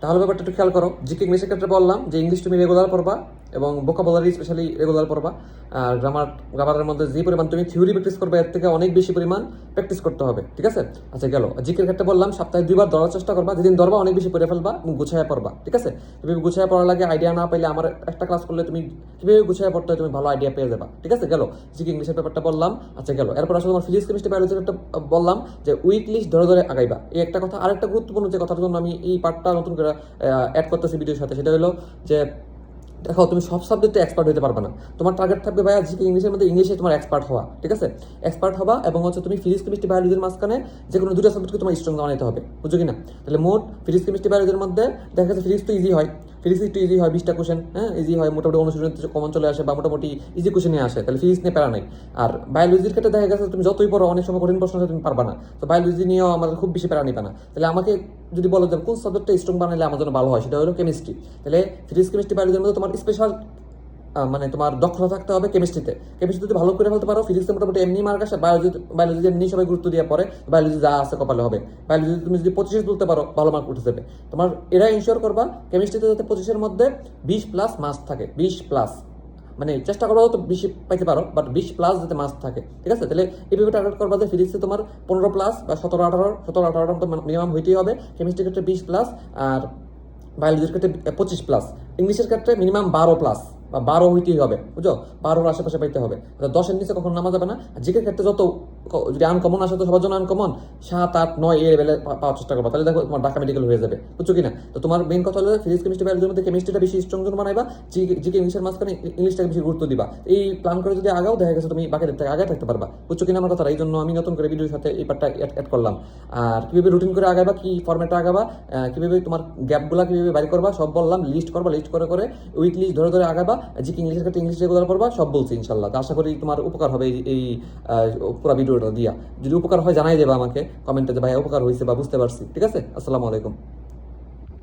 তাহলে ব্যাপারটা একটু খেয়াল করো। জিকে ইংলিশের ক্ষেত্রে বললাম যে ইংলিশ তুমি রেগুলার পড়বা। এবং ভোকাবুলারি স্পেশালি রেগুলার পড়বা। আর গ্রামার গ্রামারের মধ্যে যে পরিমাণ তুমি থিওরি প্র্যাকটিস করবে, এর থেকে অনেক বেশি পরিমাণ প্র্যাকটিস করতে হবে, ঠিক আছে? আচ্ছা গেল। জিকের ক্ষেত্রে বললাম, সপ্তাহে দুইবার ধরার চেষ্টা করবা। যেদিন ধরবা, অনেক বেশি পড়ে ফেলবা এবং গুছায় পড়বা, ঠিক আছে? তুমি গুছায় পড়ার লাগে আইডিয়া না পাইলে আমার একটা ক্লাস করলে তুমি কীভাবে গুছায় পড়তে তুমি ভালো আইডিয়া পেয়ে যাবা, ঠিক আছে? গেল। জিকে ইংলিশের ব্যাপারটা বললাম। আচ্ছা গেল। এরপর আসলে তোমার ফিজিক্স কেমিস্ট্রি বায়োলজির একটা বললাম যে উইক লিস্ট ধরে ধরে আগাইবা। এই একটা কথা, আরেকটা গুরুত্বপূর্ণ যে কথার জন্য আমি এই পার্টটা নতুন করে অ্যাড করতেছি ভিডিওর সাথে, সেটা হলো যে দেখো, তুমি সব সাবজেক্টে এক্সপার্ট হতে পারবে না। তোমার টার্গেট থাকবে ভাইয়া জিকে ইংলিশের মধ্যে ইংলিশে তোমার এক্সপার্ট হওয়া, ঠিক আছে? এক্সপার্ট হওয়া এবং হচ্ছে তুমি ফিজিক্স কেমিস্ট্রি বায়োলজির মাঝখানে যে কোনো দুটো সাবজেক্টকে তোমার স্ট্রং বানাইতে হবে বুঝো কি না তাহলে মোট ফিজিক্স কেমিস্ট্রি বায়োলজির মধ্যে দেখা যাচ্ছে ফিজিক্স তো ইজি হয়। ফিজিক্স একটু ইজি হয়, বিশটা কোশ্চেন হ্যাঁ ইজি হয়, মোটামুটি অনুশীলন কমন চলে আসে বা মোটামুটি ইজি কোশ্চেনে আসে, তাহলে ফিজিক্স নিয়ে প্যারা নাই। আর বায়োলজির ক্ষেত্রে দেখা গেছে তুমি যতই পড়ো, অনেক সময় কঠিন প্রশ্ন তুমি পারবা না। তো বায়োলজি নিয়েও আমাদের খুব বেশি প্যারা নিবে না। তাহলে আমাকে যদি বলো যে কোন সাবজেক্টটা স্ট্রং বানালে আমার জন্য ভালো হয়, সেটা হলো কেমিস্ট্রি তাহলে ফিজিক্স কেমিস্ট্রি বায়োলজির মধ্যে তোমার স্পেশাল মানে তোমার দক্ষতা থাকতে হবে কেমিস্ট্রিতে কেমিস্ট্রিতে ভালো করে ফেলতে পারো ফিজিক্সে মোটামুটি এমনি মার্ক আসে বায়োলজি বায়োলজি এমনি সবাই গুরুত্ব দিয়ে পড়ে বায়োলজি যা আছে কপালে হবে। বায়োলজি তুমি যদি পঁচিশে তুলতে পারো, ভালো মার্ক উঠে যাবে। তোমার এরা ইনশিওর করবা কেমিস্ট্রিতে যাতে পঁচিশের মধ্যে বিশ প্লাস মার্কস থাকে, বিশ প্লাস মানে চেষ্টা করব তো বেশি পাইতে পারো বাট বিশ প্লাস যাতে মার্কস থাকে, ঠিক আছে? তাহলে এইভাবে টার্গেট করবা যে ফিজিক্সে তোমার পনেরো প্লাস বা সতেরো, আঠারো, সতেরো আঠারোটা মতো মিনিমাম হইতেই হবে। কেমিস্ট্রির ক্ষেত্রে বিশ প্লাস আর বায়োলজির ক্ষেত্রে পঁচিশ প্লাস ইংলিশের ক্ষেত্রে মিনিমাম বারো প্লাস বা বারো হইতেই হবে বুঝো বারোর আশেপাশে পাইতে হবে। দশের নিচে কখন নামা যাবে না। জিকের ক্ষেত্রে যত যদি আনকমন আসে তো সবার জন্য আনকমন সাত, আট, নয়, এই লেভেলে পাওয়ার চেষ্টা করবা। তাহলে দেখো তোমার ঢাকা মেডিকেল হয়ে যাবে। বুঝছ কিনা? তো তোমার মেন কথা হলো ফিজিক্স কেমিস্ট্রি বায়োলজির মধ্যে কেমিস্ট্রিটা বেশি স্ট্রং জন বানাইবা। জিকে ইংলিশের মাঝখানে ইংলিশটাকে বেশি গুরুত্ব দিবা। এই প্ল্যান করে যদি আগাও, দেখা গেছে তুমি বাকিদের থেকে আগে থাকতে পারবা। বুঝছ কিনা আমার কথা এই জন্য আমি নতুন করে ভিডিওর সাথে এই পার্টটা অ্যাড করলাম। আর কীভাবে রুটিন করে আগাবা কি ফরম্যাটে আগাবা কীভাবে তোমার গ্যাপগুলা কীভাবে বাইর করবা, সব বললাম লিস্ট করবা লিস্ট করে করে উইক লিস্ট ধরে ধরে আগাবা জিকে ইংলিশের ক্ষেত্রে ইংলিশ রেগুলার করবা সব বলছি ইনশাল্লাহ তো আশা করি তোমার উপকার হবে এই- পুরো ভিডিওটা দিয়া। যদি উপকার হয় জানাই দেবা আমাকে কমেন্টে যে ভাই উপকার হয়েছে বা বুঝতে পারছি। ঠিক আছে? আসসালামু আলাইকুম।